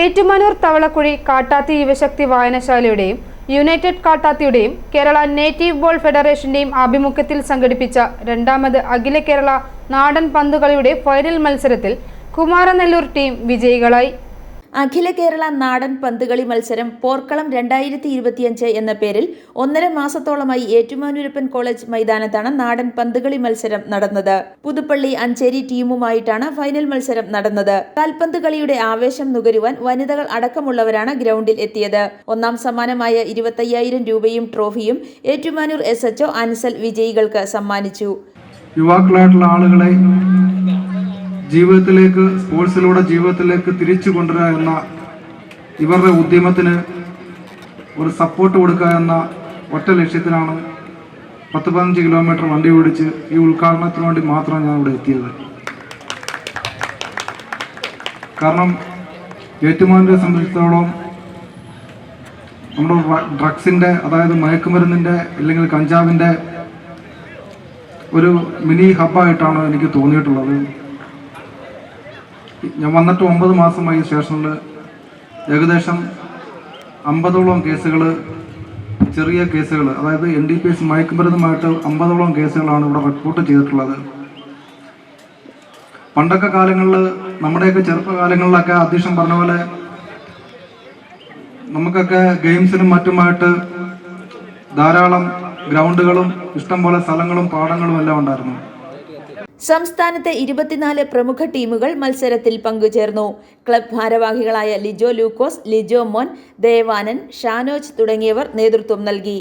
ഏറ്റുമാനൂർ തവളക്കുഴി കാട്ടാത്തി യുവശക്തി വായനശാലയുടെയും യുണൈറ്റഡ് കാട്ടാത്തിയുടെയും Kerala native ball ഫെഡറേഷന്റെയും ആഭിമുഖ്യത്തിൽ സംഘടിപ്പിച്ച രണ്ടാമത് അഖില കേരള നാടൻ പന്തുകളിയുടെ ഫൈനൽ മത്സരത്തിൽ കുമാരനെല്ലൂർ ടീം വിജയികളായി. അഖില കേരള നാടൻ പന്തുകളി മത്സരം പോർക്കളം രണ്ടായിരത്തി ഇരുപത്തിയഞ്ച് എന്ന പേരിൽ ഒന്നര മാസത്തോളമായി ഏറ്റുമാനൂരപ്പൻ കോളേജ് മൈതാനത്താണ് നാടൻ പന്തുകളി മത്സരം നടന്നത്. പുതുപ്പള്ളി അഞ്ചേരി ടീമുമായിട്ടാണ് ഫൈനൽ മത്സരം നടന്നത്. കാൽപന്ത് കളിയുടെ ആവേശം നുകരുവാൻ വനിതകൾ അടക്കമുള്ളവരാണ് ഗ്രൗണ്ടിൽ എത്തിയത്. ഒന്നാം സമ്മാനമായ ഇരുപത്തയ്യായിരം രൂപയും ട്രോഫിയും ഏറ്റുമാനൂർ എസ് എച്ച്ഒ അൻസൽ വിജയികൾക്ക് സമ്മാനിച്ചു. യുവാക്കളായിട്ടുള്ള ആളുകളെ ജീവിതത്തിലേക്ക് സ്പോർട്സിലൂടെ ജീവിതത്തിലേക്ക് തിരിച്ചു കൊണ്ടുവരിക എന്ന ഇവരുടെ ഉദ്യമത്തിന് ഒരു സപ്പോർട്ട് കൊടുക്കുക എന്ന ഒറ്റ ലക്ഷ്യത്തിനാണ് പത്ത് പതിനഞ്ച് കിലോമീറ്റർ വണ്ടി ഓടിച്ച് ഈ ഉദ്ഘാടനത്തിന് വേണ്ടി മാത്രം ഞാൻ ഇവിടെ എത്തിയത്. കാരണം ഏറ്റുമാനെ സംബന്ധിച്ചിടത്തോളം നമ്മുടെ ഡ്രഗ്സിന്റെ അതായത് മയക്കുമരുന്നിന്റെ അല്ലെങ്കിൽ കഞ്ചാവിന്റെ ഒരു മിനി ഹബ്ബായിട്ടാണ് എനിക്ക് തോന്നിയിട്ടുള്ളത്. ഞാൻ വന്നിട്ട് ഒമ്പത് മാസമായി സ്റ്റേഷനിൽ ഏകദേശം അമ്പതോളം കേസുകൾ ചെറിയ കേസുകൾ അതായത് എൻ ഡി പി എസ് മയക്കുമരുന്നുമായിട്ട് അമ്പതോളം കേസുകളാണ് ഇവിടെ റിപ്പോർട്ട് ചെയ്തിട്ടുള്ളത്. പണ്ടൊക്കെ കാലങ്ങളിൽ നമ്മുടെയൊക്കെ ചെറുപ്പകാലങ്ങളിലൊക്കെ അധ്യക്ഷൻ പറഞ്ഞ പോലെ നമുക്കൊക്കെ ഗെയിംസിനും മറ്റുമായിട്ട് ധാരാളം ഗ്രൗണ്ടുകളും ഇഷ്ടംപോലെ സ്ഥലങ്ങളും പാടങ്ങളും എല്ലാം ഉണ്ടായിരുന്നു. സംസ്ഥാനത്തെ ഇരുപത്തിനാല് പ്രമുഖ ടീമുകൾ മത്സരത്തിൽ പങ്കുചേർന്നു. ക്ലബ് ഭാരവാഹികളായ ലിജോ ലൂക്കോസ് ലിജോ മോൻ ദേവാനൻ ഷാനോജ് തുടങ്ങിയവർ നേതൃത്വം നൽകി.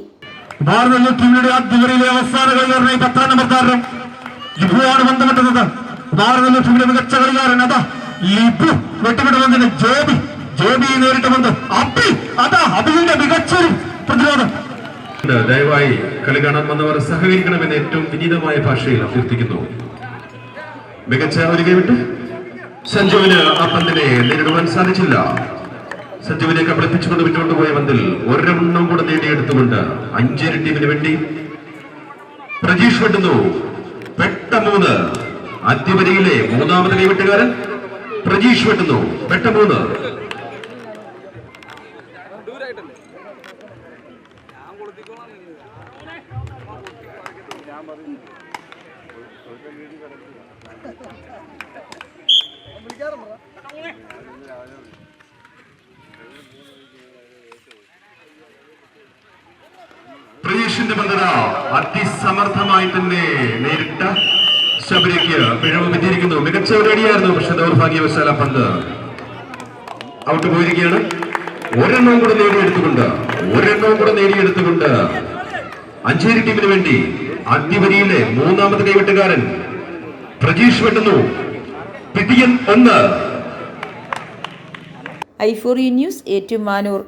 പത്താം നമ്പർ താരം ലിബുവാണ് ബന്ധപ്പെട്ടത് ഭാരത മികച്ച കളിക്കാരൻ അതാ ലിബു. ജോബി. നേരിട്ട് അതാ അബിയുടെ മികച്ചൊരു പ്രതിരോധം. ദയവായി കളി കാണാൻ വന്നവർ സഹകരിക്കണമെന്ന് ഏറ്റവും വിനീതമായ ഭാഷയിൽ അഭ്യർത്ഥിക്കുന്നു. മികച്ച ഒരു കൈവിട്ട്. സഞ്ജുവിന് ആ പന്തിനെ നേരിടുവാൻ സാധിച്ചില്ല. സഞ്ജുവിനെ കബളിപ്പിച്ചുകൊണ്ട് വിട്ടുകൊണ്ടുപോയ പന്തിൽ ഒരെണ്ണം കൂടെ നേടിയെടുത്തുകൊണ്ട് അഞ്ചേരി ടീമിന് വേണ്ടി പ്രജീഷ് വെട്ടുന്നു. പെട്ട മൂന്ന് അത്യവരിയിലെ മൂന്നാമത് കൈവിട്ടുകാരൻ പ്രജീഷ് വെട്ടുന്നു. പെട്ട മൂന്ന് പ്രജീഷിന്റെ ബന്ധന അതിസമർത്ഥമായി തന്നെ നേരിട്ട ശബരിക്ക് പിഴവ് വിധിയിരിക്കുന്നു മികച്ച ഒരു അടിയായിരുന്നു പക്ഷെ ദൗർഭാഗ്യവശാല പന്ത് ഔട്ട് പോയിരിക്കുകയാണ്. ഒരെണ്ണവും കൂടെ നേടിയെടുത്തുകൊണ്ട് ഒരെണ്ണവും കൂടെ നേടിയെടുത്തുകൊണ്ട് അഞ്ചേരി ടീമിന് വേണ്ടി അന്തിവരിയിലെ മൂന്നാമത് കൈവെട്ടുകാരൻ പ്രജീഷ് വെട്ടുന്നു. പിടിയൻ ഒന്ന്. ഐഫോറി ന്യൂസ് ഏറ്റുമാനൂർ.